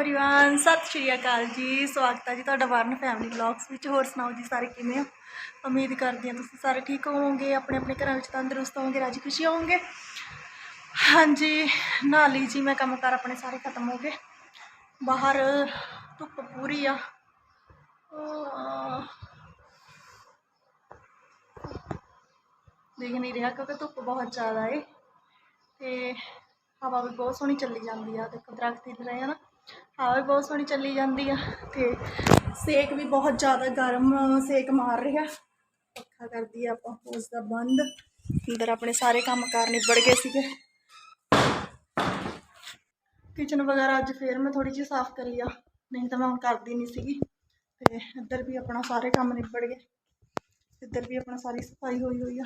Everyone सत श्री अकाल जी ਸਵਾਗਤ ਹੈ ਜੀ ਤੁਹਾਡਾ ਵਰਨ ਫੈਮਿਲੀ ਵਲੌਗਸ ਵਿੱਚ ਹੋਰ ਸੁਣਾਓ ਜੀ ਸਾਰੇ ਕਿਵੇਂ ਹੋ ਉਮੀਦ ਕਰਦੀ ਹਾਂ ਤੁਸੀਂ ਸਾਰੇ ਠੀਕ ਹੋਵੋਗੇ ਆਪਣੇ ਆਪਣੇ ਘਰਾਂ ਵਿੱਚ ਤੰਦਰੁਸਤ ਹੋਵੋਗੇ ਰਾਜੀ ਖੁਸ਼ੀ ਹੋਵੋਗੇ ਹਾਂਜੀ ਨਹਾ ਲਈ ਜੀ ਮੈਂ ਕੰਮ ਕਾਰ ਆਪਣੇ ਸਾਰੇ ਖਤਮ ਹੋ ਗਏ ਬਾਹਰ ਧੁੱਪ ਪੂਰੀ ਆ ਅਹ ਦੇਖ ਨਹੀਂ ਰਿਹਾ ਕਿਉਂਕਿ ਧੁੱਪ ਬਹੁਤ ਜ਼ਿਆਦਾ ਏ ਤੇ ਹਵਾ ਵੀ ਬਹੁਤ ਸੋਹਣੀ ਚੱਲੀ ਜਾਂਦੀ ਆ ਦੇਖੋ ਦਰਖਤ ਹਿੱਲ ਰਹੇ ਆ ਨਾ ਹਵਾ ਵੀ ਬਹੁਤ ਸੋਹਣੀ ਚੱਲੀ ਜਾਂਦੀ ਆ ਤੇ ਸੇਕ ਵੀ ਬਹੁਤ ਜ਼ਿਆਦਾ ਗਰਮ ਸੇਕ ਮਾਰ ਰਿਹਾ। ਪੱਖਾ ਕਰਦੀ ਆ ਆਪਾਂ ਉਸ ਦਾ ਬੰਦ। ਅੰਦਰ ਆਪਣੇ ਸਾਰੇ ਕੰਮ ਕਾਰ ਨਿਬੜ ਗਏ ਸੀਗੇ। ਕਿਚਨ ਵਗੈਰਾ ਅੱਜ ਫੇਰ ਮੈਂ ਥੋੜੀ ਜਿਹੀ ਸਾਫ਼ ਕਰੀ ਆ ਨਹੀਂ ਤਾਂ ਮੈਂ ਹੁਣ ਕਰਦੀ ਨਹੀਂ ਸੀਗੀ। ਤੇ ਇੱਧਰ ਵੀ ਆਪਣਾ ਸਾਰੇ ਕੰਮ ਨਿਬੜ ਗਏ। ਇੱਧਰ ਵੀ ਆਪਣਾ ਸਾਰੀ ਸਫ਼ਾਈ ਹੋਈ ਹੋਈ ਆ।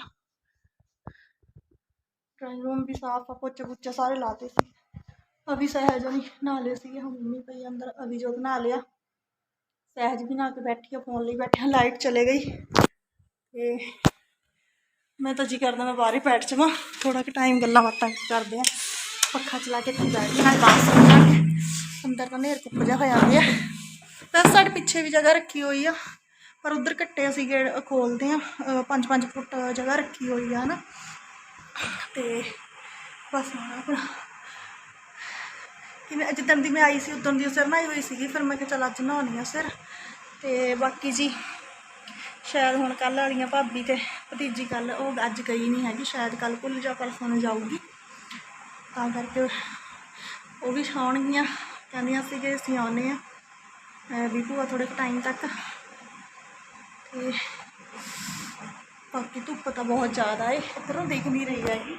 ਡਰਾਇੰਗ ਰੂਮ ਵੀ ਸਾਫ਼ ਆ, ਪੋਚੇ ਪੁੱਚੇ ਸਾਰੇ ਲਾਤੇ ਸੀ। ਅਭੀ ਸਹਿਜ ਵੀ ਨਹਾ ਲਏ ਸੀਗੇ, ਹੁਣ ਮੰਮੀ ਪਈ ਅੰਦਰ ਅਭੀ ਜੋਤ ਨਹਾ ਲਿਆ। ਸਹਿਜ ਵੀ ਨਹਾ ਕੇ ਬੈਠੀ ਆ, ਫੋਨ ਲਈ ਬੈਠਿਆ ਲਾਈਟ ਚਲੇ ਗਈ। ਤੇ ਮੈਂ ਤਾਂ ਜੀ ਕਰਦਾ ਮੈਂ ਬਾਹਰ ਹੀ ਬੈਠ ਜਾਵਾਂ ਥੋੜਾ ਕਿ ਟਾਈਮ ਗੱਲਾਂ ਬਾਤਾਂ ਕਰਦੇ ਆ। ਪੱਖਾ ਚਲਾ ਕੇ ਇੱਥੇ ਬੈਠ ਜਾਣਾ ਬਾਸ ਜਾਣਗੇ ਅੰਦਰ ਤਾਂ ਨੇਰ ਕੁੱਪ ਜਿਹਾ ਹੋਇਆ ਪਿਆ। ਵੈਸੇ ਸਾਡੇ ਪਿੱਛੇ ਵੀ ਜਗ੍ਹਾ ਰੱਖੀ ਹੋਈ ਆ, ਪਰ ਉਧਰ ਕੱਟੇ ਅਸੀਂ ਗੇੜ ਖੋਲਦੇ ਆ 5-5 ਫੁੱਟ ਜਗ੍ਹਾ ਰੱਖੀ ਹੋਈ ਆ, ਹਨਾ। ਤੇ ਬਸ ਹੁਣ ਆਪਣਾ ਕਿ ਮੈਂ ਜਿੱਦਣ ਦੀ ਮੈਂ ਆਈ ਸੀ, ਉਦੋਂ ਦੀ ਸਿਰ ਨਹਾਈ ਹੋਈ ਸੀਗੀ, ਫਿਰ ਮੈਂ ਕਿਹਾ ਚੱਲ ਅੱਜ ਨਹਾਉਣੀ ਆ ਸਿਰ। ਤੇ ਬਾਕੀ ਜੀ, ਸ਼ਾਇਦ ਹੁਣ ਕੱਲ ਵਾਲੀਆਂ ਭਾਬੀ ਤੇ ਭਤੀਜੀ ਕੱਲ ਉਹ ਅੱਜ ਗਈ ਨਹੀਂ ਹੈਗੀ, ਸ਼ਾਇਦ ਕੱਲ ਭੁੱਲ ਜਾ ਪਰਸੋਂ ਜਾਊਗੀ। ਤਾਂ ਕਰਕੇ ਉਹ ਵੀ ਆਉਣਗੀਆਂ ਕਹਿੰਦੀਆਂ ਸੀ ਕਿ ਅਸੀਂ ਆਉਨੇ ਆ ਵੀ ਭੂਆ ਥੋੜੇ ਟਾਈਮ ਤੱਕ। ਤੇ ਬਾਕੀ ਧੁੱਪ ਤਾਂ ਬਹੁਤ ਜ਼ਿਆਦਾ ਏ, ਇੱਧਰੋਂ ਦੇਖ ਨਹੀਂ ਰਹੀ ਹੈਗੀ।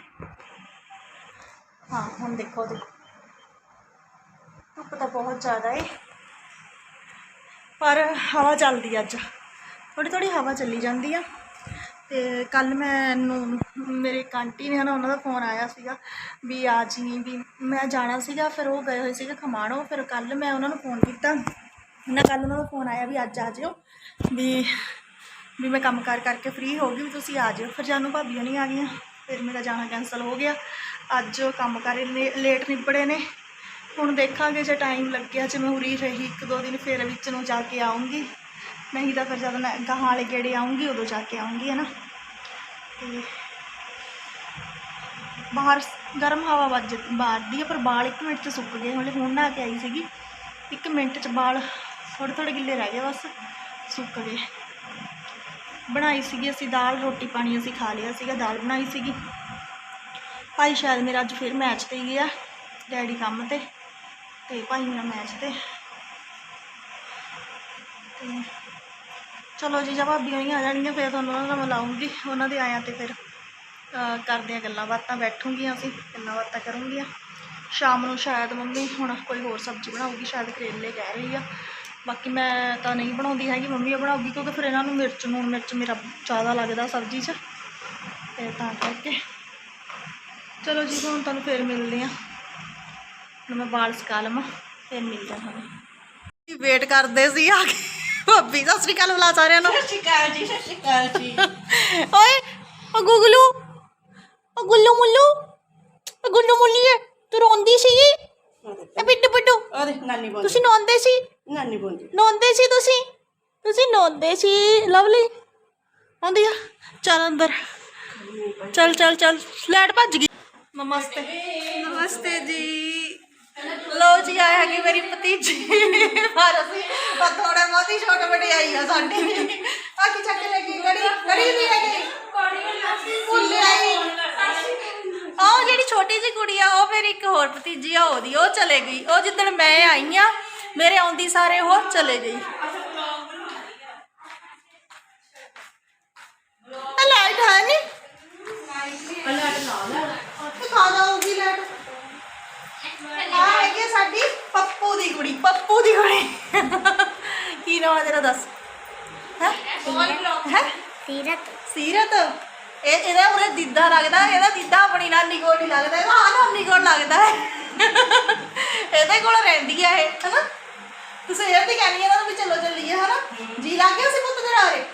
ਹਾਂ, ਹੁਣ ਦੇਖੋ ਦੇਖੋ। ਧੁੱਪ ਤਾਂ ਬਹੁਤ ਜ਼ਿਆਦਾ ਏ। ਪਰ ਹਵਾ ਚੱਲਦੀ ਅੱਜ। ਥੋੜੀ ਥੋੜੀ ਹਵਾ ਚੱਲੀ ਜਾਂਦੀ ਆ। ਤੇ ਕੱਲ ਮੈਨੂੰ, ਮੇਰੇ ਇੱਕ ਆਂਟੀ ਨੇ ਨਾ ਉਹਨਾਂ ਦਾ ਫੋਨ ਆਇਆ ਸੀਗਾ ਵੀ ਆ ਜੀ, ਵੀ ਮੈਂ ਜਾਣਾ ਸੀਗਾ, ਫਿਰ ਉਹ ਗਏ ਹੋਏ ਸੀਗੇ ਖਮਾਣੋ, ਫਿਰ ਕੱਲ ਮੈਂ ਉਹਨਾਂ ਨੂੰ ਫੋਨ ਕੀਤਾ। ਉਹਨਾਂ ਕੱਲ ਉਹਨਾਂ ਦਾ ਫੋਨ ਆਇਆ ਵੀ ਅੱਜ ਆ ਜਿਓ, ਵੀ ਵੀ ਮੈਂ ਕੰਮ ਕਾਰ ਕਰਕੇ ਫ੍ਰੀ ਹੋ ਗਈ, ਵੀ ਤੁਸੀਂ ਆ ਜਿਓ। ਫਿਰ ਜਾਨੂੰ ਭਾਬੀਆਂ ਨਹੀਂ ਆ ਗਈਆਂ, ਫਿਰ ਮੇਰਾ ਜਾਣਾ ਕੈਂਸਲ ਹੋ ਗਿਆ। ਅੱਜ ਕੰਮ ਕਾਰ ਇੰਨੇ ਲੇਟ ਨਿਬੜੇ ਨੇ। ਹੁਣ ਦੇਖਾਂਗੇ ਜੇ ਟਾਈਮ ਲੱਗਿਆ, ਜੇ ਮੈਂ ਉਰੀ ਰਹੀ ਇੱਕ ਦੋ ਦਿਨ, ਫਿਰ ਵਿੱਚ ਨੂੰ ਜਾ ਕੇ ਆਉਂਗੀ। ਨਹੀਂ ਤਾਂ ਫਿਰ ਜਦੋਂ ਮੈਂ ਗਾਹਾਂ ਵਾਲੇ ਗੇੜੇ ਆਉਂਗੀ, ਉਦੋਂ ਜਾ ਕੇ ਆਉਂਗੀ ਹੈ ਨਾ ਤੇ ਬਾਹਰ ਗਰਮ ਹਵਾ ਵੱਜ ਮਾਰਦੀ ਹੈ ਪਰ ਬਾਲ ਇੱਕ ਮਿੰਟ 'ਚ ਸੁੱਕ ਗਏ। ਹਲੇ ਹੁਣ ਨਾ ਕੇ ਆਈ ਸੀਗੀ। ਇੱਕ ਮਿੰਟ 'ਚ ਬਾਲ ਥੋੜ੍ਹੇ ਥੋੜ੍ਹੇ ਗਿੱਲੇ ਰਹਿ ਗਏ, ਬਸ ਸੁੱਕ ਗਏ। ਬਣਾਈ ਸੀਗੀ ਅਸੀਂ ਦਾਲ, ਰੋਟੀ ਪਾਣੀ ਅਸੀਂ ਖਾ ਲਿਆ ਸੀਗਾ, ਦਾਲ ਬਣਾਈ ਸੀਗੀ। ਭਾਈ ਸ਼ਾਇਦ ਮੇਰਾ ਅੱਜ ਫਿਰ ਮੈਚ ਤੇ ਹੀ ਗਿਆ, ਡੈਡੀ ਕੰਮ ਤੇ। ਤੇ ਭਾਈ ਮੇਰਾ ਮੈਚ ਤੇ। ਤੇ ਚਲੋ ਜੀ, ਜਦ ਭਾਬੀਆਂ ਹੀ ਆ ਜਾਣਗੀਆਂ, ਫਿਰ ਤੁਹਾਨੂੰ ਉਹਨਾਂ ਨਾਲ ਮਿਲਾਉਂਗੀ ਉਹਨਾਂ ਦੇ ਆਇਆਂ ਤੇ ਫਿਰ ਕਰਦੇ ਆ ਗੱਲਾਂ ਬਾਤਾਂ, ਬੈਠੂੰਗੀਆਂ ਅਸੀਂ, ਗੱਲਾਂ ਬਾਤਾਂ ਕਰੂੰਗੀਆਂ। ਸ਼ਾਮ ਨੂੰ ਸ਼ਾਇਦ ਮੰਮੀ ਹੁਣ ਕੋਈ ਹੋਰ ਸਬਜ਼ੀ ਬਣਾਉਗੀ ਸ਼ਾਇਦ ਕਰੇਲੇ ਕਹਿ ਰਹੀ ਆ। ਬਾਕੀ ਮੈਂ ਤਾਂ ਨਹੀਂ ਬਣਾਉਂਦੀ ਹੈਗੀ, ਮੰਮੀ ਉਹ ਬਣਾਉਗੀ ਕਿਉਂਕਿ ਫਿਰ ਇਹਨਾਂ ਨੂੰ ਮਿਰਚ ਨੂਣ ਮਿਰਚ ਮੇਰਾ ਜ਼ਿਆਦਾ ਲੱਗਦਾ ਸਬਜ਼ੀ 'ਚ। ਤੇ ਤਾਂ ਕਰਕੇ। ਚਲੋ ਜੀ, ਹੁਣ ਤੁਹਾਨੂੰ ਫਿਰ ਮਿਲਦੇ ਆ। ਹੁਣ ਮੈਂ ਵਾਲ ਸਕਾ ਲਵਾਂ ਫਿਰ ਮਿਲਦੇ ਹਾਂ ਵੇਟ ਕਰਦੇ ਸੀ ਆ ਕੇ? ਭਾਬੀ ਸਤਿ ਸ੍ਰੀ ਅਕਾਲ ਬੁਲਾ ਸਾਰਿਆਂ ਨੂੰ। ਸਤਿ ਸ਼੍ਰੀ ਅਕਾਲ ਜੀ ਸਤਿ ਸ਼੍ਰੀ ਅਕਾਲ ਜੀ। ਓਏ ਉਹ ਗੁਗਲੂ ਉਹ ਗੁੱਲੂ ਮੁੱਲੂ ਉਹ ਗੁੱਲੂ ਮੁੱਲੀਏ ਤੂੰ ਰੋਂਦੀ ਸੀ ਇਹ ਬਿੱਟੂ ਬਿੱਟੂ ਉਹਦੇ ਨਾਨੀ ਬੋਲ ਤੁਸੀਂ ਨੌਂਦੇ ਸੀ? ਨਾਨੀ ਬੋਲ ਨੌਂਦੇ ਸੀ ਤੁਸੀਂ? ਤੁਸੀਂ ਨੌਂਦੇ ਸੀ ਲਵਲੀ? ਆਉਂਦੀ ਆ ਚੱਲ ਅੰਦਰ। ਚੱਲ ਚੱਲ ਚੱਲ ਲੈਟ ਭੱਜ ਗਈ। ਨਮਸਤੇ। ਨਮਸਤੇ ਜੀ। ਲੋ ਜੀ ਆਇਆ ਹੈਗੀ ਮੇਰੀ ਭਤੀਜੀ। ਪਰ ਅਸੀਂ ਪਰ ਥੋੜਾ ਬਹੁਤ ਹੀ ਛੋਟੇ ਵੱਡੇ ਆ ਸਾਡੀ। ਆ ਚੱਕ ਲੈ ਗਈ ਲੜੀ ਲੜੀ ਨਹੀਂ ਹੈਗੀ? ਭੁੱਲ ਆਈ। ਆਹ ਜਿਹੜੀ ਛੋਟੀ ਜਿਹੀ ਕੁੜੀ ਆ, ਉਹ ਫਿਰ ਇੱਕ ਹੋਰ ਭਤੀਜੀ ਆ, ਉਹਦੀ, ਉਹ ਚਲੇ ਗਈ। ਉਹ ਜਿੱਦਣ ਮੈਂ ਆਈ ਆ, ਮੇਰੇ ਆਉਂਦੀ ਸਾਰੇ ਉਹ ਚਲੇ ਗਈ ਆ ਲਾਈਟ ਹੈ ਨਹੀਂ ਤੇ ਖਾ ਜਾਊਗੀ ਲਾਈਟ ਆ ਹੈਗੀ ਆ ਸਾਡੀ ਪੱਪੂ ਦੀ ਕੁੜੀ ਪੱਪੂ ਦੀ ਕੁੜੀ ਕੀ ਨਾਮ ਆ ਤੇਰਾ ਦੱਸ। ਹੈ? ਹੈ? ਸੀਰਤ। ਸੀਰਤ? ਇਹ ਇਹਦਾ ਉਰੇ ਦੀਦਾ ਲੱਗਦਾ ਇਹਦਾ ਦੀਦਾ ਆਪਣੀ ਨਾਨੀ ਕੋਲ ਨਹੀਂ ਲੱਗਦਾ ਇਹਦਾ ਆ ਨਾਨੀ ਕੋਲ ਲੱਗਦਾ ਹੈ। ਇਹਦੇ ਕੋਲ ਰਹਿੰਦੀ ਆ ਇਹ ਹਨਾ? ਤੁਸੀਂ ਇਹ ਵੀ ਕਹਿੰਦੀ ਇਹਨਾਂ ਨੂੰ ਵੀ ਚਲੋ ਚੱਲੀਏ ਹਨਾ? ਜੀ ਲੱਗ ਗਿਆ ਸੀ ਪੁੱਤ ਤੇਰਾ ਉਰੇ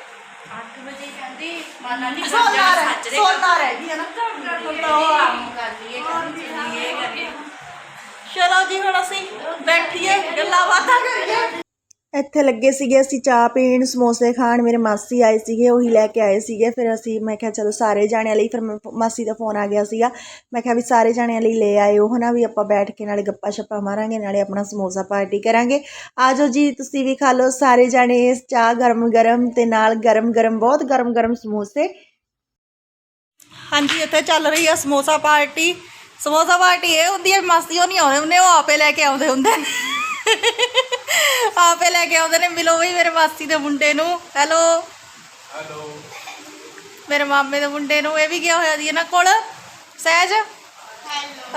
8 ਵਜੇ ਕਹਿੰਦੀ ਮਾਨਾ ਨਹੀਂ ਸੋਨਾ ਰਹਿ ਸੋਨਾ ਰਹਿ ਗਈ ਹਨਾ? ਕੰਮ ਕਰ ਲਈਏ ਚੱਲੀਏ ਕਰੀਏ। ਚਲੋ ਜੀ ਹੁਣ ਅਸੀਂ ਬੈਠੀਏ ਗੱਲਾਂ ਬਾਤਾਂ ਕਰੀਏ। ਇੱਥੇ ਲੱਗੇ ਸੀਗੇ, ਅਸੀਂ ਚਾਹ ਪੀਣ, ਸਮੋਸੇ ਖਾਣ, ਮੇਰੇ ਮਾਸੀ ਆਏ ਸੀਗੇ, ਉਹੀ ਲੈ ਕੇ ਆਏ ਸੀਗੇ, ਫਿਰ ਅਸੀਂ, ਮੈਂ ਕਿਹਾ ਚਲੋ ਸਾਰੇ ਜਾਣਿਆਂ ਲਈ, ਫਿਰ ਮੈਂ- ਮਾਸੀ ਦਾ ਫੋਨ ਆ ਗਿਆ ਸੀਗਾ, ਮੈਂ ਕਿਹਾ ਵੀ ਸਾਰੇ ਜਾਣਿਆਂ ਲਈ ਲੈ ਆਇਓ, ਹਨਾ, ਵੀ ਆਪਾਂ ਬੈਠ ਕੇ ਨਾਲੇ ਗੱਪਾ ਛੱਪਾਂ ਮਾਰਾਂਗੇ, ਨਾਲੇ ਆਪਣਾ ਸਮੋਸਾ ਪਾਰਟੀ ਕਰਾਂਗੇ, ਆ ਜਾਓ ਜੀ, ਤੁਸੀਂ ਵੀ ਖਾ ਲਓ, ਸਾਰੇ ਜਾਣੇ ਚਾਹ ਗਰਮ ਗਰਮ ਤੇ ਨਾਲ ਗਰਮ ਗਰਮ ਬਹੁਤ ਗਰਮ ਗਰਮ ਸਮੋਸੇ। ਹਾਂਜੀ, ਇੱਥੇ ਚੱਲ ਰਹੀ ਆ ਸਮੋਸਾ ਪਾਰਟੀ ਸਮੋਸਾ ਪਾਰਟੀ ਇਹ ਹੁੰਦੀ ਹੈ ਮਾਸੀ ਉਹ ਨਹੀਂ ਆਉਂਦੇ ਹੁੰਦੇ, ਉਹ ਆਪੇ ਲੈ ਕੇ ਆਉਂਦੇ ਹੁੰਦੇ ਆਪੇ ਲੈ ਕੇ ਆਉਂਦੇ ਨੇ ਮਿਲੋ ਵੀ ਮੇਰੇ ਮਾਸੀ ਦੇ ਮੁੰਡੇ ਨੂੰ। ਹੈਲੋ। ਹੈਲੋ। ਮੇਰੇ ਮਾਮੇ ਦੇ ਮੁੰਡੇ ਨੂੰ ਇਹ ਵੀ ਗਿਆ ਹੋਇਆ ਜੀ ਇਹਨਾਂ ਕੋਲ। ਸਹਿਜ?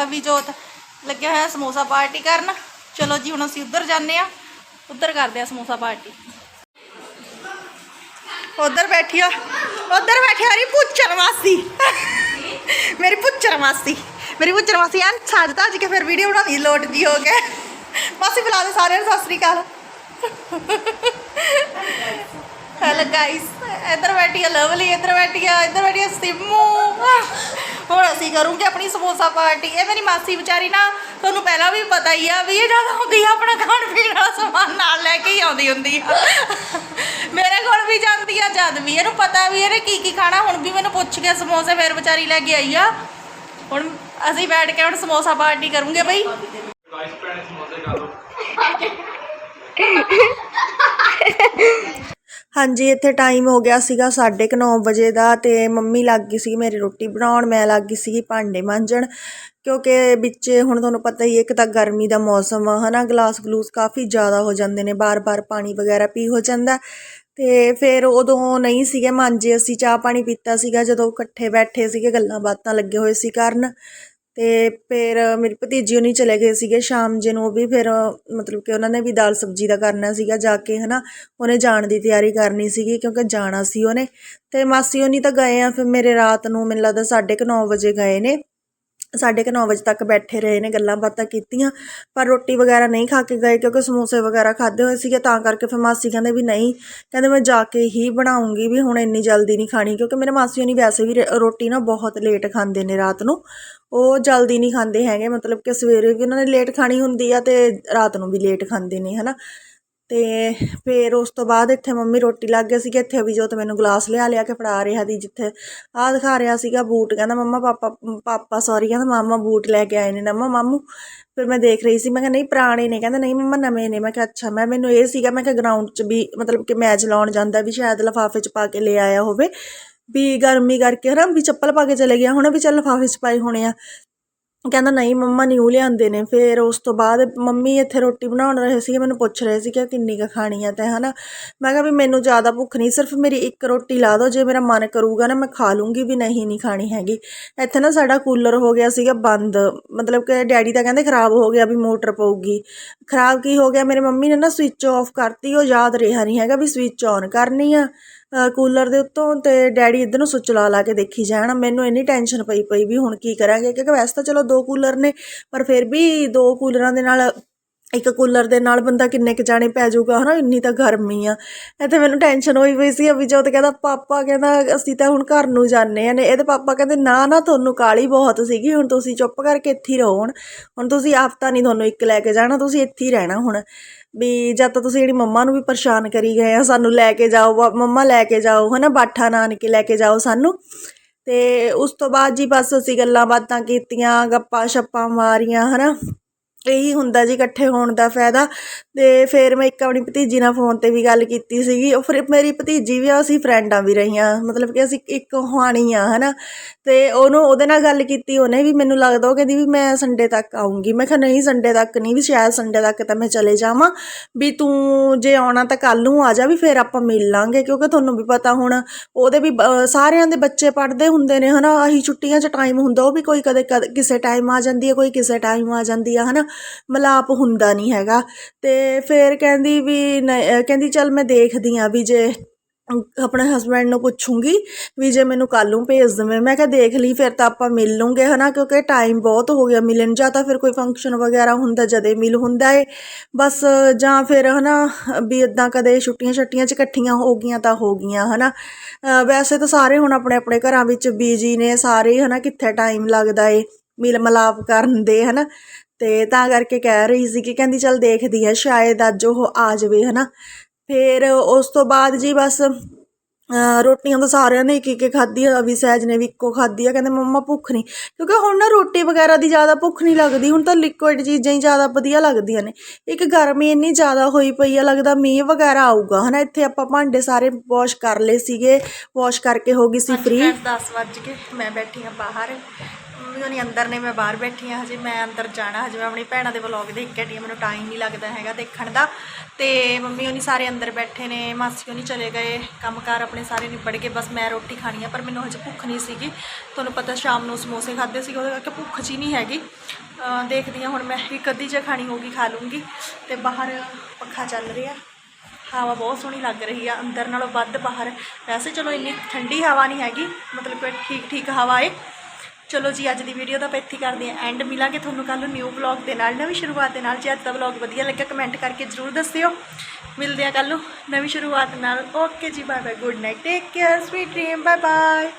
ਅਭੀ ਜੋਤ ਲੱਗਿਆ ਹੋਇਆ ਸਮੋਸਾ ਪਾਰਟੀ ਕਰਨ। ਚਲੋ ਜੀ ਹੁਣ ਅਸੀਂ ਉੱਧਰ ਜਾਂਦੇ ਆ ਉੱਧਰ ਕਰਦੇ ਆ ਸਮੋਸਾ ਪਾਰਟੀ। ਉੱਧਰ ਬੈਠੀ ਆ ਉੱਧਰ ਬੈਠੀ ਆ ਰਹੀ ਪੁੱਛਣ ਮਾਸੀ। ਮੇਰੀ ਪੁੱਛਣ ਮਾਸੀ। ਮੇਰੀ ਪੁੱਛਣ ਮਾਸੀ ਆਂ ਸਾਜ ਤਾਂ ਅੱਜ ਕੇ ਫਿਰ ਵੀਡੀਓ ਬਣਾਉਣੀ ਲੋਟਦੀ ਹੋ ਕੇ ਮਾਸੀ ਬੁਲਾ ਦੇ ਸਾਰਿਆਂ ਨੂੰ ਸਤਿ ਸ੍ਰੀ ਅਕਾਲ। ਹੈਲੋ ਗਾਇਸ ਇੱਧਰ ਬੈਠੀ ਆ ਲਵਲੀ, ਇੱਧਰ ਬੈਠੀ ਆ ਇੱਧਰ ਬੈਠੀ ਆ ਸਿਮੂ। ਹੁਣ ਅਸੀਂ ਕਰੂੰਗੇ ਆਪਣੀ ਸਮੋਸਾ ਪਾਰਟੀ। ਇਹ ਮੇਰੀ ਮਾਸੀ ਵਿਚਾਰੀ ਨਾ, ਤੁਹਾਨੂੰ ਪਹਿਲਾਂ ਵੀ ਪਤਾ ਹੀ ਆ ਵੀ ਇਹ ਜ਼ਿਆਦਾ ਹੁੰਦੀ ਆ, ਆਪਣਾ ਖਾਣ ਪੀਣ ਵਾਲਾ ਸਮਾਨ ਨਾਲ ਲੈ ਕੇ ਹੀ ਆਉਂਦੀ ਹੁੰਦੀ ਆ। ਮੇਰੇ ਕੋਲ ਵੀ ਜਾਂਦੀ ਆ, ਜਦ ਵੀ। ਇਹਨੂੰ ਪਤਾ ਵੀ ਇਹਨੇ ਕੀ ਕੀ ਖਾਣਾ, ਹੁਣ ਵੀ ਮੈਨੂੰ ਪੁੱਛ ਕੇ ਸਮੋਸੇ ਫੇਰ ਵਿਚਾਰੀ ਲੈ ਕੇ ਆਈ ਆ। ਹੁਣ ਅਸੀਂ ਬੈਠ ਕੇ ਹੁਣ ਸਮੋਸਾ ਪਾਰਟੀ ਕਰੂੰਗੇ ਬਈ ਗਾਇਸ ਭੈਣੇ ਸਮੋਸੇ ਖਾ ਲਓ ਹਾਂਜੀ ਇੱਥੇ ਟਾਈਮ ਹੋ ਗਿਆ ਸੀਗਾ 9:30 ਵਜੇ ਦਾ ਤੇ ਮੰਮੀ ਲੱਗ ਗਈ ਸੀ ਮੇਰੀ ਰੋਟੀ ਬਣਾਉਣ ਮੈਂ ਲੱਗ ਗਈ ਸੀਗੀ ਭਾਂਡੇ ਮਾਂਜਣ ਕਿਉਂਕਿ ਵਿੱਚ ਹੁਣ ਤੁਹਾਨੂੰ ਪਤਾ ਹੀ ਹੈ, ਇੱਕ ਤਾਂ ਗਰਮੀ ਦਾ ਮੌਸਮ ਆ ਹਨਾ ਗਲਾਸ ਗਲੂਸ ਕਾਫੀ ਜ਼ਿਆਦਾ ਹੋ ਜਾਂਦੇ ਨੇ ਬਾਰ-ਬਾਰ ਪਾਣੀ ਵਗੈਰਾ ਪੀ ਹੋ ਜਾਂਦਾ ਤੇ ਫਿਰ ਉਦੋਂ ਨਹੀਂ ਸੀਗੇ ਮਾਂਜੇ ਅਸੀਂ ਚਾਹ ਪਾਣੀ ਪੀਤਾ ਸੀਗਾ ਜਦੋਂ ਇਕੱਠੇ ਬੈਠੇ ਸੀਗੇ ਗੱਲਾਂ ਬਾਤਾਂ ਲੱਗੇ ਹੋਏ ਸੀ ਕਰਨ ਅਤੇ ਫਿਰ ਮੇਰੀ ਭਤੀਜੀ ਉਹਨੀ ਚਲੇ ਗਏ ਸੀਗੇ, ਸ਼ਾਮ ਜੇ ਨੂੰ ਉਹ ਵੀ ਫਿਰ, ਮਤਲਬ ਕਿ ਉਹਨਾਂ ਨੇ ਵੀ ਦਾਲ ਸਬਜ਼ੀ ਦਾ ਕਰਨਾ ਸੀਗਾ, ਜਾ ਕੇ ਹੈ ਨਾ ਉਹਨੇ ਜਾਣ ਦੀ ਤਿਆਰੀ ਕਰਨੀ ਸੀਗੀ ਕਿਉਂਕਿ ਜਾਣਾ ਸੀ ਉਹਨੇ। ਅਤੇ ਮਾਸੀ ਉਹਨੀ ਤਾਂ ਗਏ ਆ, ਫਿਰ ਮੇਰੇ ਰਾਤ ਨੂੰ ਮੈਨੂੰ ਲੱਗਦਾ 9:30 ਵਜੇ ਗਏ ਨੇ। ਸਾਢੇ ਕੁ ਨੌ ਵਜੇ ਤੱਕ ਬੈਠੇ ਰਹੇ ਨੇ, ਗੱਲਾਂ ਬਾਤਾਂ ਕੀਤੀਆਂ, ਪਰ ਰੋਟੀ ਵਗੈਰਾ ਨਹੀਂ ਖਾ ਕੇ ਗਏ ਕਿਉਂਕਿ ਸਮੋਸੇ ਵਗੈਰਾ ਖਾਦੇ ਹੋਏ ਸੀਗੇ, ਤਾਂ ਕਰਕੇ ਫਿਰ ਮਾਸੀ ਕਹਿੰਦੇ ਵੀ ਨਹੀਂ, ਕਹਿੰਦੇ ਮੈਂ ਜਾ ਕੇ ਹੀ ਬਣਾਉਂਗੀ ਵੀ ਹੁਣ ਇੰਨੀ ਜਲਦੀ ਨਹੀਂ ਖਾਣੀ, ਕਿਉਂਕਿ ਮੇਰੇ ਮਾਸੀ ਹੋਣੀ ਵੈਸੇ ਵੀ ਰੋਟੀ ਨਾ ਬਹੁਤ ਲੇਟ ਖਾਂਦੇ ਨੇ ਰਾਤ ਨੂੰ। ਉਹ ਜਲਦੀ ਨਹੀਂ ਖਾਂਦੇ ਹੈਗੇ, ਮਤਲਬ ਕਿ ਸਵੇਰੇ ਵੀ ਉਹਨਾਂ ਨੇ ਲੇਟ ਖਾਣੀ ਹੁੰਦੀ ਆ ਤੇ ਰਾਤ ਨੂੰ ਵੀ ਲੇਟ ਖਾਂਦੇ ਨੇ, ਹਨਾ। ਤੇ ਫਿਰ ਉਸ ਤੋਂ ਬਾਅਦ ਇੱਥੇ ਮੰਮੀ ਰੋਟੀ ਲੱਗ ਗਏ ਸੀਗੇ, ਇੱਥੇ ਅਭਿਜੋਤ ਮੈਨੂੰ ਗਲਾਸ ਲਿਆ ਲਿਆ ਕੇ ਫੜਾ ਰਿਹਾ ਦੀ ਜਿੱਥੇ ਆਹ ਦਿਖਾ ਰਿਹਾ ਸੀਗਾ ਬੂਟ, ਕਹਿੰਦਾ ਮੰਮਾ ਪਾਪਾ ਪਾਪਾ ਸੌਰੀ ਕਹਿੰਦਾ ਮਾਮਾ ਬੂਟ ਲੈ ਕੇ ਆਏ ਨੇ ਨਮਾ ਮਾਮੂ। ਫਿਰ ਮੈਂ ਦੇਖ ਰਹੀ ਸੀ, ਮੈਂ ਕਿਹਾ ਨਹੀਂ ਪੁਰਾਣੇ ਨੇ, ਕਹਿੰਦਾ ਨਹੀਂ ਮੰਮਾ ਨਵੇਂ ਨੇ, ਮੈਂ ਕਿਹਾ ਅੱਛਾ, ਮੈਂ ਮੈਨੂੰ ਇਹ ਸੀਗਾ, ਮੈਂ ਕਿਹਾ ਗਰਾਊਂਡ 'ਚ ਵੀ ਮਤਲਬ ਕਿ ਮੈਚ ਲਾਉਣ ਜਾਂਦਾ ਵੀ ਸ਼ਾਇਦ ਲਿਫਾਫੇ 'ਚ ਪਾ ਕੇ ਲੈ ਆਇਆ ਹੋਵੇ। ਵੀ ਗਰਮੀ ਕਰਕੇ ਹਨਾ, ਵੀ ਚੱਪਲ ਪਾ ਕੇ ਚਲੇ ਗਿਆ ਹੁਣ ਵੀ ਚੱਲ ਲਿਫਾਫੇ 'ਚ ਪਾਏ ਹੋਣੇ ਆ। ਕਹਿੰਦਾ, ਨਹੀਂ, ਮੰਮਾ ਨਿਊ ਲਿਆਂਦੇ ਨੇ। ਫਿਰ ਉਸ ਤੋਂ ਬਾਅਦ ਮੰਮੀ ਇੱਥੇ ਰੋਟੀ ਬਣਾਉਣ ਰਹੇ ਸੀਗੇ, ਮੈਨੂੰ ਪੁੱਛ ਰਹੇ ਸੀ ਕਿ ਕਿੰਨੀ ਕੁ ਖਾਣੀ ਆ ਤੇ? ਹਨਾ। ਮੈਂ ਕਿਹਾ, ਵੀ ਮੈਨੂੰ ਜ਼ਿਆਦਾ ਭੁੱਖ ਨਹੀਂ, ਸਿਰਫ ਮੇਰੀ ਇੱਕ ਰੋਟੀ ਲਾ ਦਿਓ, ਜੇ ਮੇਰਾ ਮਨ ਕਰੂਗਾ ਨਾ, ਮੈਂ ਖਾ ਲੂੰਗੀ, ਵੀ ਨਹੀਂ ਨਹੀਂ ਖਾਣੀ ਹੈਗੀ। ਇੱਥੇ ਨਾ ਸਾਡਾ ਕੂਲਰ ਹੋ ਗਿਆ ਸੀਗਾ ਬੰਦ। ਮਤਲਬ ਕਿ ਡੈਡੀ ਤਾਂ ਕਹਿੰਦੇ ਖਰਾਬ ਹੋ ਗਿਆ ਵੀ ਮੋਟਰ ਪਊਗੀ। ਖਰਾਬ ਕੀ ਹੋ ਗਿਆ? ਮੇਰੇ ਮੰਮੀ ਨੇ ਨਾ ਸਵਿਚ ਆਫ ਕਰਤੀ, ਉਹ ਯਾਦ ਰਿਹਾ ਨਹੀਂ ਹੈਗਾ ਵੀ ਸਵਿਚ ਔਨ ਕਰਨੀ ਆ। ਕੂਲਰ ਦੇ ਉੱਤੋਂ ਤੇ ਡੈਡੀ ਇੱਧਰ ਨੂੰ ਸੁੱਚ ਲਾ ਲਾ ਕੇ ਦੇਖੀ ਜਾਣ। ਮੈਨੂੰ ਇੰਨੀ ਟੈਨਸ਼ਨ ਪਈ ਪਈ ਵੀ ਹੁਣ ਕੀ ਕਰਾਂਗੇ? ਕਿਉਂਕਿ ਵੈਸੇ ਤਾਂ ਚਲੋ ਦੋ ਕੂਲਰ ਨੇ, ਪਰ ਫਿਰ ਵੀ ਦੋ ਕੂਲਰਾਂ ਦੇ ਨਾਲ ਇੱਕ ਕੂਲਰ ਦੇ ਨਾਲ ਬੰਦਾ ਕਿੰਨੇ ਕੁ ਜਾਣੇ ਪੈ ਜਾਊਗਾ, ਹਨਾ? ਇੰਨੀ ਤਾਂ ਗਰਮੀ ਆ। ਇਹ ਤਾਂ ਮੈਨੂੰ ਟੈਨਸ਼ਨ ਹੋਈ ਪਈ ਸੀ ਅਭੀ ਜੋਤ ਕਹਿੰਦਾ, ਪਾਪਾ ਕਹਿੰਦਾ, ਅਸੀਂ ਤਾਂ ਹੁਣ ਘਰ ਨੂੰ ਜਾਂਦੇ ਆ। ਨੇ ਇਹਦੇ ਪਾਪਾ ਕਹਿੰਦੇ, ਨਾ ਨਾ, ਤੁਹਾਨੂੰ ਕਾਲੀ ਬਹੁਤ ਸੀਗੀ। ਹੁਣ ਤੁਸੀਂ ਚੁੱਪ ਕਰਕੇ ਇੱਥੇ ਹੀ ਰਹੋ ਹੁਣ। ਹੁਣ ਤੁਸੀਂ ਆਪ ਤਾਂ ਨਹੀਂ ਤੁਹਾਨੂੰ ਇੱਕ ਲੈ ਕੇ ਜਾਣਾ, ਤੁਸੀਂ ਇੱਥੇ ਹੀ ਰਹਿਣਾ ਹੁਣ। ਵੀ ਜਦ ਤੱਕ ਤੁਸੀਂ ਜਿਹੜੀ ਮੰਮਾ ਨੂੰ ਵੀ ਪਰੇਸ਼ਾਨ ਕਰੀ ਗਏ ਆ, ਸਾਨੂੰ ਲੈ ਕੇ ਜਾਓ ਵਾ- ਮੰਮਾ ਲੈ ਕੇ ਜਾਓ, ਹਨਾ? ਬਾਠਾ ਨਾਨਕੇ ਲੈ ਕੇ ਜਾਓ ਸਾਨੂੰ। ਤੇ ਉਸ ਤੋਂ ਬਾਅਦ ਜੀ ਬਸ ਅਸੀਂ ਗੱਲਾਂ ਬਾਤਾਂ ਕੀਤੀਆਂ ਗੱਪਾਂ ਛੱਪਾਂ ਮਾਰੀਆਂ, ਹਨਾ? ਇਹੀ ਹੁੰਦਾ ਜੀ ਇਕੱਠੇ ਹੋਣ ਦਾ ਫਾਇਦਾ। ਅਤੇ ਫਿਰ ਮੈਂ ਇੱਕ ਆਪਣੀ ਭਤੀਜੀ ਨਾਲ ਫੋਨ ਤੇ ਵੀ ਗੱਲ ਕੀਤੀ ਸੀਗੀ। ਉਹ ਫਿਰ ਮੇਰੀ ਭਤੀਜੀ ਵੀ ਆ, ਅਸੀਂ ਫਰੈਂਡਾਂ ਵੀ ਰਹੀਆਂ। ਮਤਲਬ ਕਿ ਅਸੀਂ ਇੱਕ ਹਾਣੀ ਆ ਹੈ ਨਾ ਅਤੇ ਉਹਨੂੰ, ਉਹਦੇ ਨਾਲ ਗੱਲ ਕੀਤੀ, ਉਹਨੇ ਵੀ ਮੈਨੂੰ ਲੱਗਦਾ, ਉਹ ਕਹਿੰਦੀ ਵੀ ਮੈਂ ਸੰਡੇ ਤੱਕ ਆਉਂਗੀ ਮੈਂ ਕਿਹਾ, ਨਹੀਂ ਸੰਡੇ ਤੱਕ ਨਹੀਂ, ਵੀ ਸ਼ਾਇਦ ਸੰਡੇ ਤੱਕ ਤਾਂ ਮੈਂ ਚਲੇ ਜਾਵਾਂ। ਵੀ ਤੂੰ ਜੇ ਆਉਣਾ ਤਾਂ ਕੱਲ ਨੂੰ ਆ ਜਾ, ਵੀ ਫਿਰ ਆਪਾਂ ਮਿਲ ਲਾਂਗੇ। ਕਿਉਂਕਿ ਤੁਹਾਨੂੰ ਵੀ ਪਤਾ ਹੁਣ, ਉਹਦੇ ਵੀ ਬ- ਸਾਰਿਆਂ ਦੇ ਬੱਚੇ ਪੜ੍ਹਦੇ ਹੁੰਦੇ ਨੇ ਹੈ ਨਾ ਆਹੀ ਛੁੱਟੀਆਂ 'ਚ ਟਾਈਮ ਹੁੰਦਾ, ਉਹ ਵੀ ਕੋਈ ਕਦੇ ਕਦੇ, ਕਿਸੇ ਟਾਈਮ ਆ ਜਾਂਦੀ ਹੈ ਕੋਈ ਕਿਸੇ ਟਾਈਮ ਆ ਜਾਂਦੀ ਆ ਹੈ ਨਾ ਮਿਲਾਪ ਹੁੰਦਾ ਨਹੀਂ ਹੈਗਾ। ਤੇ ਫਿਰ ਕਹਿੰਦੀ ਵੀ ਨ- ਕਹਿੰਦੀ ਚੱਲ ਮੈਂ ਦੇਖਦੀ ਹਾਂ ਵੀ ਜੇ ਆਪਣੇ ਹਸਬੈਂਡ ਨੂੰ ਪੁੱਛੂੰਗੀ ਵੀ ਜੇ ਮੈਨੂੰ ਕੱਲ ਨੂੰ ਭੇਜ ਦੇਵੇ। ਮੈਂ ਕਿਹਾ ਦੇਖ ਲਈ, ਫਿਰ ਤਾਂ ਆਪਾਂ ਮਿਲ ਲੂੰਗੇ ਹਨਾ, ਕਿਉਂਕਿ ਟਾਈਮ ਬਹੁਤ ਹੋ ਗਿਆ ਮਿਲਣ। ਜਾਂ ਤਾਂ ਫਿਰ ਕੋਈ ਫੰਕਸ਼ਨ ਵਗੈਰਾ ਹੁੰਦਾ, ਜਦੇ ਮਿਲ ਹੁੰਦਾ ਏ। ਬਸ ਜਾਂ ਫਿਰ ਹਨਾ, ਵੀ ਇਦਾਂ ਕਦੇ ਛੁੱਟੀਆਂ ਛੱਟੀਆਂ 'ਚ ਇਕੱਠੀਆਂ ਹੋ ਗਈਆਂ ਤਾਂ ਹੋ ਗਈਆਂ ਹਨਾ। ਅਹ ਵੈਸੇ ਤਾਂ ਸਾਰੇ ਹੁਣ ਆਪਣੇ ਆਪਣੇ ਘਰਾਂ ਵਿੱਚ ਬੀਜੀ ਨੇ, ਸਾਰੇ ਹਨਾ, ਕਿੱਥੇ ਟਾਈਮ ਲੱਗਦਾ ਏ ਮਿਲ ਮਲਾਪ ਕਰਨ ਦੇ ਹਨਾ। ਤੇ ਤਾਂ ਕਰਕੇ ਕਹਿ ਰਹੀ ਸੀ ਕਿ ਕਹਿੰਦੀ ਚੱਲ ਦੇਖਦੀ ਹੈ ਸ਼ਾਇਦ ਅੱਜ ਉਹ ਆ ਜਾਵੇ ਹਨਾ। ਫਿਰ ਉਸ ਤੋਂ ਬਾਅਦ ਜੀ ਬਸ ਰੋਟੀਆਂ ਤਾਂ ਸਾਰਿਆਂ ਨੇ ਇੱਕ ਇੱਕ ਖਾਧੀ ਆ ਵੀ ਸਹਿਜ ਨੇ ਵੀ ਇੱਕੋ ਖਾਧੀ ਆ ਕਹਿੰਦੇ ਮੰਮਾ ਭੁੱਖ ਨਹੀਂ ਕਿਉਂਕਿ ਹੁਣ ਨਾ ਰੋਟੀ ਵਗੈਰਾ ਦੀ ਜ਼ਿਆਦਾ ਭੁੱਖ ਨਹੀਂ ਲੱਗਦੀ ਹੁਣ ਤਾਂ ਲਿਕੁਇਡ ਚੀਜ਼ਾਂ ਹੀ ਜ਼ਿਆਦਾ ਵਧੀਆ ਲੱਗਦੀਆਂ ਨੇ। ਇੱਕ ਗਰਮੀ ਇੰਨੀ ਜ਼ਿਆਦਾ ਹੋਈ ਪਈ ਆ ਲੱਗਦਾ ਮੀਂਹ ਵਗੈਰਾ ਆਊਗਾ ਹਨਾ। ਇੱਥੇ ਆਪਾਂ ਭਾਂਡੇ ਸਾਰੇ ਵਾਸ਼ ਕਰ ਲਏ ਸੀਗੇ ਵਾਸ਼ ਕਰਕੇ ਹੋ ਗਈ ਸੀ ਫ੍ਰੀ 10 ਵੱਜ ਮੈਂ ਬੈਠੀ ਹਾਂ ਬਾਹਰ। ਮੰਮੀ ਹੋਣੀ ਅੰਦਰ ਨੇ, ਮੈਂ ਬਾਹਰ ਬੈਠੀ ਹਾਂ, ਹਜੇ ਮੈਂ ਅੰਦਰ ਜਾਣਾ, ਹਜੇ ਮੈਂ ਆਪਣੀ ਭੈਣਾਂ ਦੇ ਵਲੌਗ ਦੇਖ ਕੇ ਹਟੀ ਮੈਨੂੰ ਟਾਈਮ ਨਹੀਂ ਲੱਗਦਾ ਹੈਗਾ ਦੇਖਣ ਦਾ। ਤੇ ਮੰਮੀ ਹੋਣੀ ਸਾਰੇ ਅੰਦਰ ਬੈਠੇ ਨੇ, ਮਾਸੀ ਹੋਣੀ ਚਲੇ ਗਏ, ਕੰਮਕਾਰ ਆਪਣੇ ਸਾਰੇ ਨਿਬੜ ਕੇ ਬਸ ਮੈਂ ਰੋਟੀ ਖਾਣੀ ਆ, ਪਰ ਮੈਨੂੰ ਹਜੇ ਭੁੱਖ ਨਹੀਂ ਸੀਗੀ। ਤੁਹਾਨੂੰ ਪਤਾ ਸ਼ਾਮ ਨੂੰ ਸਮੋਸੇ ਖਾਦੇ ਸੀਗੇ, ਉਹਦੇ ਕਰਕੇ ਭੁੱਖ ਜੀ ਨਹੀਂ ਹੈਗੀ। ਦੇਖਦੀ ਹਾਂ ਹੁਣ ਮੈਂ ਇੱਕ ਅੱਧੀ ਜੇ ਖਾਣੀ ਹੋਗੀ ਖਾ ਲੂੰਗੀ ਤੇ ਬਾਹਰ ਪੱਖਾ ਚੱਲ ਰਿਹਾ, ਹਵਾ ਬਹੁਤ ਸੋਹਣੀ ਲੱਗ ਰਹੀ ਆ, ਅੰਦਰ ਨਾਲੋਂ ਵੱਧ ਬਾਹਰ। ਵੈਸੇ ਚਲੋ ਇੰਨੀ ਠੰਡੀ ਹਵਾ ਨਹੀਂ ਹੈਗੀ, ਮਤਲਬ ਕਿ ਠੀਕ ਠੀਕ ਹਵਾ ਏ। ਚਲੋ ਜੀ, ਅੱਜ ਦੀ ਵੀਡੀਓ ਦਾ ਆਪਾਂ ਇੱਥੇ ਕਰਦੇ ਹਾਂ। ਐਂਡ ਮਿਲਾਂਗੇ ਤੁਹਾਨੂੰ ਕੱਲ ਨੂੰ ਨਿਊ ਵਲੌਗ ਦੇ ਨਾਲ, ਨਵੀਂ ਸ਼ੁਰੂਆਤ ਦੇ ਨਾਲ। ਜੇ ਅੱਜ ਦਾ ਵਲੌਗ ਵਧੀਆ ਲੱਗਾ ਕਮੈਂਟ ਕਰਕੇ ਜ਼ਰੂਰ ਦੱਸਿਓ। ਮਿਲਦੇ ਹਾਂ ਕੱਲ ਨੂੰ ਨਵੀਂ ਸ਼ੁਰੂਆਤ ਨਾਲ। Okay ji bye bye good night take care sweet dream bye bye